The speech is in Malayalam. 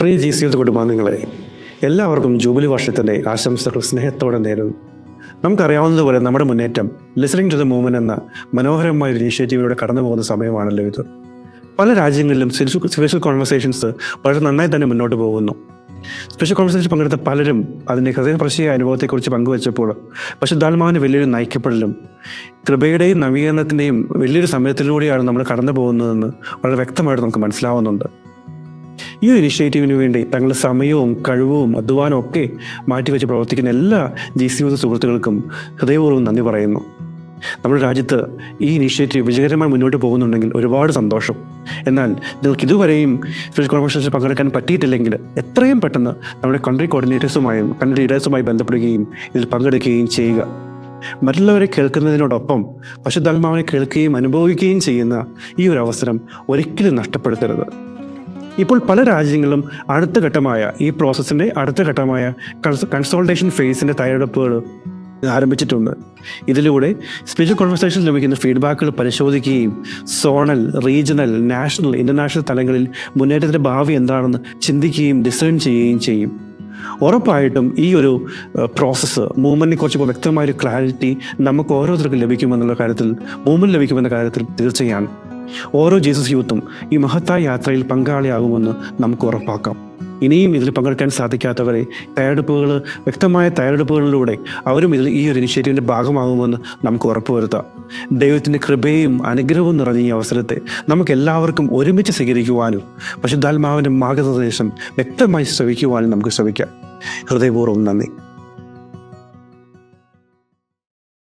പ്രിയ ജി സി കുടുംബാംഗങ്ങളെ എല്ലാവർക്കും ജൂബിലി വർഷത്തിന്റെ ആശംസകൾ സ്നേഹത്തോടെ നേരുന്നു. നമുക്കറിയാവുന്നതുപോലെ നമ്മുടെ മുന്നേറ്റം ലിസണിംഗ് ടു ദ മൂവ്മെന്റ് എന്ന മനോഹരമായ ഒരു ഇനീഷ്യേറ്റീവിലൂടെ കടന്നു പോകുന്ന സമയമാണല്ലോ ഇത്. പല രാജ്യങ്ങളിലും സ്പെഷ്യൽ കോൺവെർസേഷൻസ് വളരെ നന്നായി തന്നെ മുന്നോട്ട് പോകുന്നു. സ്പെഷ്യൽ കോൺവെർസേഷൻ പങ്കെടുത്ത പലരും അതിന്റെ ഹൃദയപ്രശയ അനുഭവത്തെക്കുറിച്ച് പങ്കുവച്ചപ്പോൾ പക്ഷെ ദാൽമാവിന് വലിയൊരു നയിക്കപ്പെടലും കൃപയുടെയും നവീകരണത്തിന്റെയും വലിയൊരു സമയത്തിലൂടെയാണ് നമ്മൾ കടന്നു പോകുന്നതെന്ന് വളരെ വ്യക്തമായിട്ട് നമുക്ക് മനസ്സിലാവുന്നുണ്ട്. ഈ ഇനിഷ്യേറ്റീവിന് വേണ്ടി തങ്ങളുടെ സമയവും കഴിവും അധ്വാനവും ഒക്കെ മാറ്റിവെച്ച് പ്രവർത്തിക്കുന്ന എല്ലാ ജി സി യു സുഹൃത്തുക്കൾക്കും ഹൃദയപൂർവം നന്ദി പറയുന്നു. നമ്മുടെ രാജ്യത്ത് ഈ ഇനിഷ്യേറ്റീവ് വിജയകരമായി മുന്നോട്ട് പോകുന്നുണ്ടെങ്കിൽ ഒരുപാട് സന്തോഷം. എന്നാൽ നിങ്ങൾക്ക് ഇതുവരെയും സ്പെഷ്യൽ കോൺവെർസേഷനിൽ പങ്കെടുക്കാൻ പറ്റിയിട്ടില്ലെങ്കിൽ എത്രയും പെട്ടെന്ന് നമ്മുടെ കൺട്രി കോർഡിനേറ്റേഴ്സുമായും കൺട്രി ലീഡേഴ്സുമായി ബന്ധപ്പെടുകയും ഇതിൽ പങ്കെടുക്കുകയും ചെയ്യുക. മറ്റുള്ളവരെ കേൾക്കുന്നതിനോടൊപ്പം പശുധാത്മാവിനെ കേൾക്കുകയും അനുഭവിക്കുകയും ചെയ്യുന്ന ഈ ഒരു അവസരം ഒരിക്കലും നഷ്ടപ്പെടുത്തരുത്. ഇപ്പോൾ പല രാജ്യങ്ങളും അടുത്ത ഘട്ടമായ ഈ പ്രോസസ്സിന്റെ അടുത്ത ഘട്ടമായ കൺസോൾട്ടേഷൻ ഫേസിന്റെ തയ്യാറെടുപ്പുകൾ ആരംഭിച്ചിട്ടുണ്ട്. ഇതിലൂടെ സ്പെഷ്യൽ കോൺവെർസേഷൻ ലഭിക്കുന്ന ഫീഡ്ബാക്കുകൾ പരിശോധിക്കുകയും സോണൽ റീജിയണൽ നാഷണൽ ഇന്റർനാഷണൽ തലങ്ങളിൽ മുന്നേറ്റത്തിന്റെ ഭാവി എന്താണെന്ന് ചിന്തിക്കുകയും ഡിസൈൻ ചെയ്യുകയും ചെയ്യും. ഉറപ്പായിട്ടും ഈ ഒരു പ്രോസസ്സ് മൂവ്മെന്റിനെ കുറിച്ച് വ്യക്തമായൊരു ക്ലാരിറ്റി നമുക്ക് ഓരോരുത്തർക്കും ലഭിക്കുമെന്നുള്ള കാര്യത്തിൽ മൂവ്മെന്റ് ലഭിക്കുമെന്ന കാര്യത്തിൽ തീർച്ചയാണ് ഓരോ ജീസസ് യൂത്തും ഈ മഹത്തായ യാത്രയിൽ പങ്കാളിയാകുമെന്ന് നമുക്ക് ഉറപ്പാക്കാം. ഇനിയും ഇതിൽ പങ്കെടുക്കാൻ സാധിക്കാത്തവരെ തയ്യാറെടുപ്പുകൾ വ്യക്തമായ തയ്യാറെടുപ്പുകളിലൂടെ അവരും ഇതിൽ ഈ ഒരു ഇനിഷ്യേറ്റീവിന്റെ ഭാഗമാകുമെന്ന് നമുക്ക് ഉറപ്പുവരുത്താം. ദൈവത്തിന്റെ കൃപയും അനുഗ്രഹവും നിറഞ്ഞ ഈ അവസരത്തെ നമുക്ക് എല്ലാവർക്കും ഒരുമിച്ച് സ്വീകരിക്കുവാനും പശുദ്ധാത്മാവിന്റെ മാർഗനിർദ്ദേശം വ്യക്തമായി ശ്രവിക്കുവാനും നമുക്ക് ശ്രമിക്കാം. ഹൃദയപൂർവം നന്ദി.